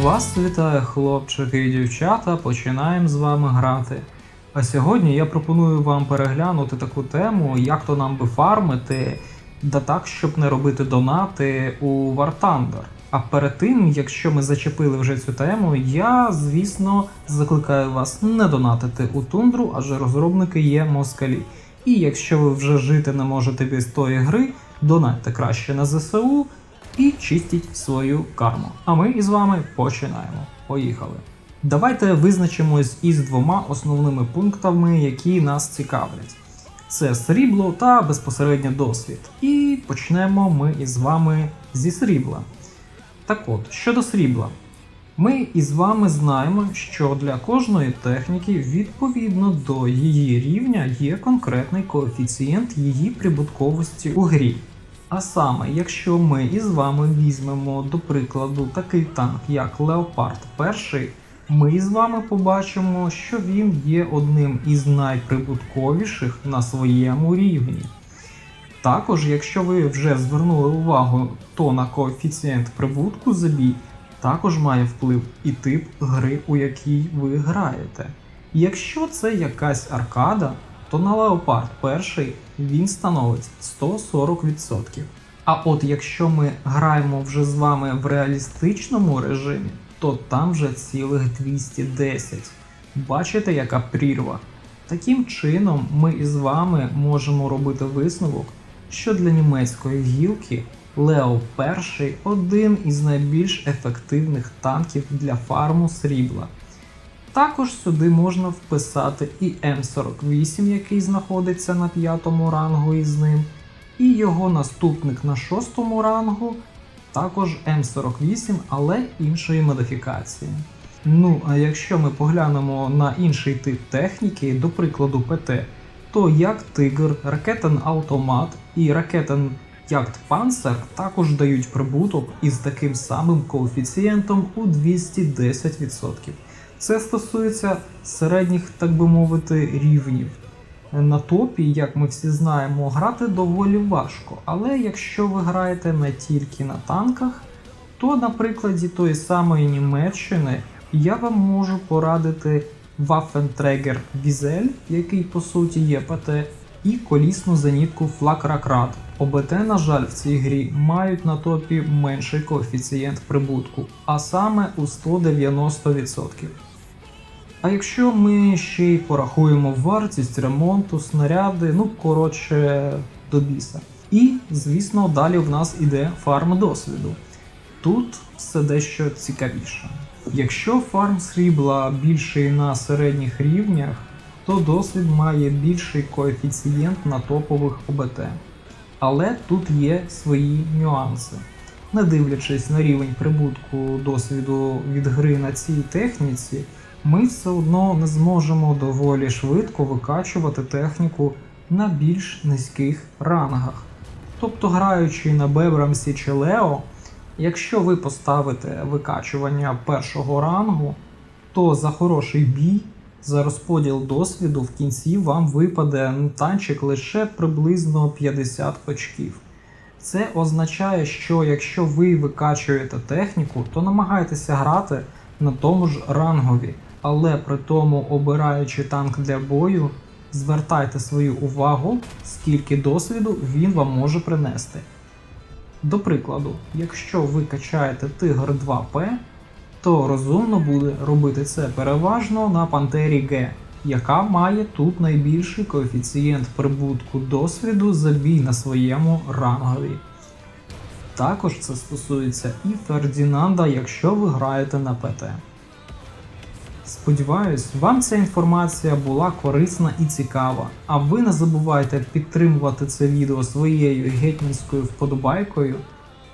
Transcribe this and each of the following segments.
Вас вітає хлопчики і дівчата, починаємо з вами грати. А сьогодні я пропоную вам переглянути таку тему, як то нам би фармити, да так, щоб не робити донати у War Thunder. А перед тим, якщо ми зачепили вже цю тему, я, звісно, закликаю вас не донатити у тундру, адже розробники є москалі. І якщо ви вже жити не можете без тої гри, донатьте краще на ЗСУ і чистіть свою карму. А ми із вами починаємо. Поїхали. Давайте визначимось із двома основними пунктами, які нас цікавлять. Це срібло та безпосередньо досвід. І почнемо ми із вами зі срібла. Так от, щодо срібла, ми із вами знаємо, що для кожної техніки відповідно до її рівня є конкретний коефіцієнт її прибутковості у грі. А саме, якщо ми із вами візьмемо до прикладу такий танк, як Леопард 1, ми з вами побачимо, що він є одним із найприбутковіших на своєму рівні. Також, якщо ви вже звернули увагу, то на коефіцієнт прибутку за бій також має вплив і тип гри, у якій ви граєте. Якщо це якась аркада, то на Leopard 1 він становить 140%. А от якщо ми граємо вже з вами в реалістичному режимі, то там вже цілих 210. Бачите, яка прірва? Таким чином, ми із вами можемо робити висновок, що для німецької гілки Лео 1 один із найбільш ефективних танків для фарму срібла. Також сюди можна вписати і М48, який знаходиться на п'ятому рангу із ним, і його наступник на шостому рангу, також М48, але іншої модифікації. Ну, а якщо ми поглянемо на інший тип техніки, до прикладу ПТ, то як Тигр, ракетен Автомат і ракетен Ягд Панцер також дають прибуток із таким самим коефіцієнтом у 210%. Це стосується середніх, так би мовити, рівнів. На топі, як ми всі знаємо, грати доволі важко, але якщо ви граєте не тільки на танках, то на прикладі тої самої Німеччини я вам можу порадити Waffenträger Візель, який по суті є ПТ, і колісну зенітку Флакракрат. ОБТ, на жаль, в цій грі мають на топі менший коефіцієнт прибутку, а саме у 190%. А якщо ми ще й порахуємо вартість ремонту, снаряди, ну коротше, до біса. І, звісно, далі в нас іде фарм досвіду. Тут все дещо цікавіше. Якщо фарм срібла більший на середніх рівнях, то досвід має більший коефіцієнт на топових ОБТ. Але тут є свої нюанси. Не дивлячись на рівень прибутку досвіду від гри на цій техніці, ми все одно не зможемо доволі швидко викачувати техніку на більш низьких рангах. Тобто, граючи на Бебрамсі чи Лео, якщо ви поставите викачування першого рангу, то за хороший бій, за розподіл досвіду в кінці вам випаде танчик лише приблизно 50 очків. Це означає, що якщо ви викачуєте техніку, то намагайтеся грати на тому ж рангові, але при тому обираючи танк для бою, звертайте свою увагу, скільки досвіду він вам може принести. До прикладу, якщо ви качаєте Тигр 2П, то розумно буде робити це переважно на Пантері Г, яка має тут найбільший коефіцієнт прибутку досвіду за бій на своєму рангові. Також це стосується і Фердінанда, якщо ви граєте на ПТ. Сподіваюсь, вам ця інформація була корисна і цікава. А ви не забувайте підтримувати це відео своєю гетьманською вподобайкою.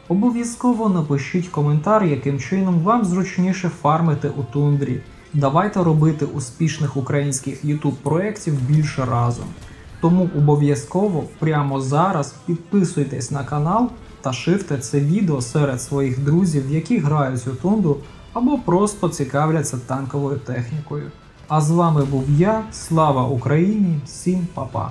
Обов'язково напишіть коментар, яким чином вам зручніше фармити у тундрі. Давайте робити успішних українських YouTube проєктів більше разом. Тому обов'язково прямо зараз підписуйтесь на канал та ширте це відео серед своїх друзів, які грають у тундру або просто цікавляться танковою технікою. А з вами був я, слава Україні, всім па-па!